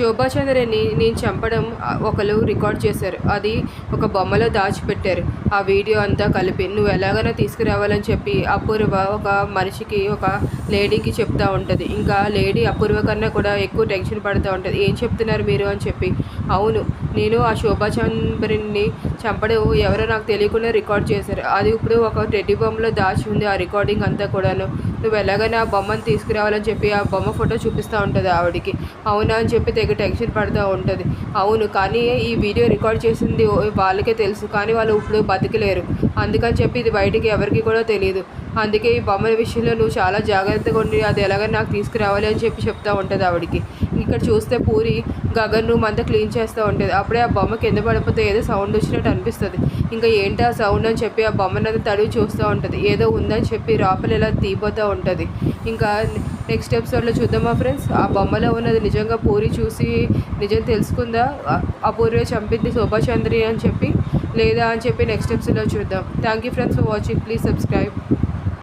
శోభాచంద్రని నేను చంపడం ఒకరు రికార్డ్ చేశారు. అది ఒక బొమ్మలో దాచిపెట్టారు. ఆ వీడియో అంతా కలిపి నువ్వు ఎలాగైనా తీసుకురావాలని చెప్పి అపూర్వ ఒక మనిషికి ఒక లేడీకి చెప్తూ ఉంటుంది. ఇంకా లేడీ అపూర్వ కన్నా కూడా ఎక్కువ టెన్షన్ పడుతూ ఉంటుంది. ఏం చెప్తున్నారు మీరు? అని చెప్పి. అవును నేను ఆ శోభాచంద్రుని చంపడం ఎవరో నాకు తెలియకుండా రికార్డ్ చేశారు. అది ఇప్పుడు ఒక టెడ్డి బొమ్మలో దాచి ఉంది ఆ రికార్డింగ్ అంతా కూడాను. నువ్వు ఎలాగైనా ఆ బొమ్మను తీసుకురావాలని చెప్పి ఆ బొమ్మ ఫోటో చూపిస్తూ ఉంటుంది ఆవిడికి. అవునా అని చెప్పి తెగ టెన్షన్ పడుతూ ఉంటుంది. అవును కానీ ఈ వీడియో రికార్డ్ చేసింది వాళ్ళకే తెలుసు కానీ వాళ్ళు ఇప్పుడు బతికలేరు. అందుకని చెప్పి ఇది బయటికి ఎవరికి కూడా తెలియదు. అందుకే ఈ బొమ్మల విషయంలో నువ్వు చాలా జాగ్రత్తగా ఉండి అది ఎలాగైనా నాకు తీసుకురావాలి అని చెప్పి చెప్తా ఉంటుంది ఆవిడకి. ఇక్కడ చూస్తే పూరి గగన్ రూమ్ అంతా క్లీన్ చేస్తూ ఉంటుంది. అప్పుడే ఆ బొమ్మ కింద పడిపోతే ఏదో సౌండ్ వచ్చినట్టు అనిపిస్తుంది. ఇంకా ఏంటి ఆ సౌండ్ అని చెప్పి ఆ బొమ్మను తడివి చూస్తూ ఉంటుంది. ఏదో ఉందని చెప్పి లోపల ఇలా తీపోతూ ఉంటుంది. ఇంకా నెక్స్ట్ ఎపిసోడ్లో చూద్దామా ఫ్రెండ్స్ ఆ బొమ్మలో ఉన్నది నిజంగా పూరి చూసి నిజం తెలుసుకుందా? ఆ- అపూర్వే చంపింది శోభాచంద్రి అని చెప్పి లేదా అని చెప్పి నెక్స్ట్ ఎపిసోడ్లో చూద్దాం. Thank you friends for watching please subscribe